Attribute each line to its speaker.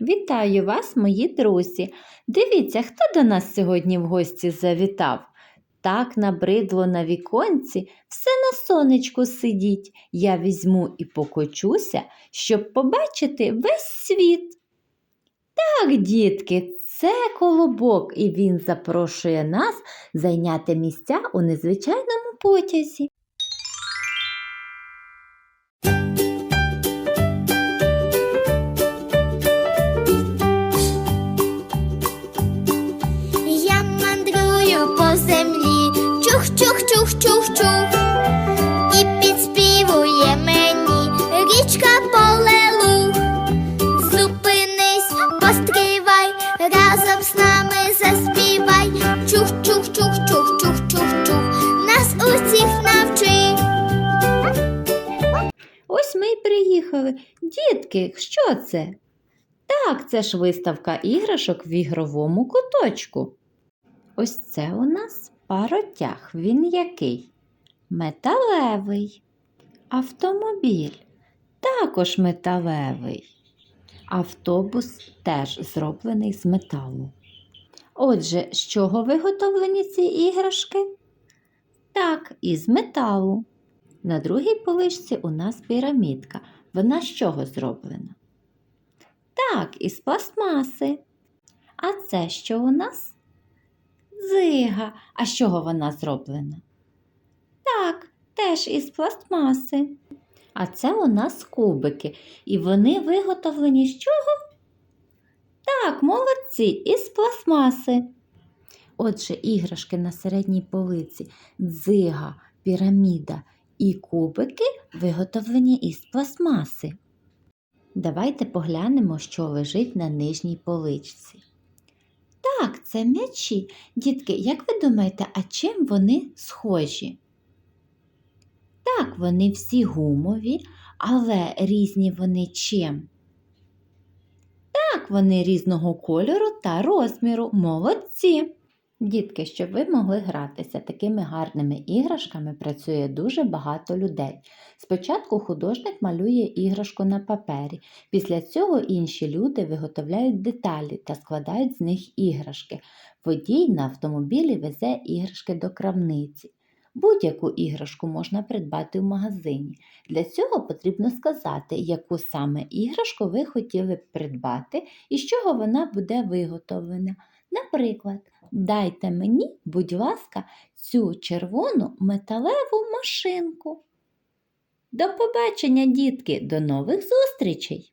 Speaker 1: Вітаю вас, мої друзі! Дивіться, хто до нас сьогодні в гості завітав. Так набридло на віконці, все на сонечку сидіть. Я візьму і покочуся, щоб побачити весь світ. Так, дітки, це колобок, і він запрошує нас зайняти місця у незвичайному потязі.
Speaker 2: Чух-чух-чух-чух-чух. І підспівує мені річка полелух. Зупинись, постривай, разом з нами заспівай. Чух-чух-чух-чух-чух-чух-чух. Нас усіх навчи.
Speaker 1: Ось ми й приїхали. Дітки, що це? Так, це ж виставка іграшок в ігровому куточку. Ось це у нас паротяг. Він який? Металевий. Автомобіль також металевий. Автобус теж зроблений з металу. Отже, з чого виготовлені ці іграшки? Так, із металу. На другій поличці у нас пірамідка. Вона з чого зроблена? Так, із пластмаси. А це що у нас? Зига. А з чого вона зроблена? Так, теж із пластмаси. А це у нас кубики. І вони виготовлені з чого? Так, молодці, із пластмаси. Отже, іграшки на середній полиці, дзига, піраміда і кубики виготовлені із пластмаси. Давайте поглянемо, що лежить на нижній поличці. Так, це м'ячі. Дітки, як ви думаєте, а чим вони схожі? Так, вони всі гумові, але різні вони чим? Так, вони різного кольору та розміру. Молодці! Дітки, щоб ви могли гратися такими гарними іграшками, працює дуже багато людей. Спочатку художник малює іграшку на папері, після цього інші люди виготовляють деталі та складають з них іграшки. Водій на автомобілі везе іграшки до крамниці. Будь-яку іграшку можна придбати в магазині. Для цього потрібно сказати, яку саме іграшку ви хотіли б придбати і з чого вона буде виготовлена. Наприклад, дайте мені, будь ласка, цю червону металеву машинку. До побачення, дітки, до нових зустрічей!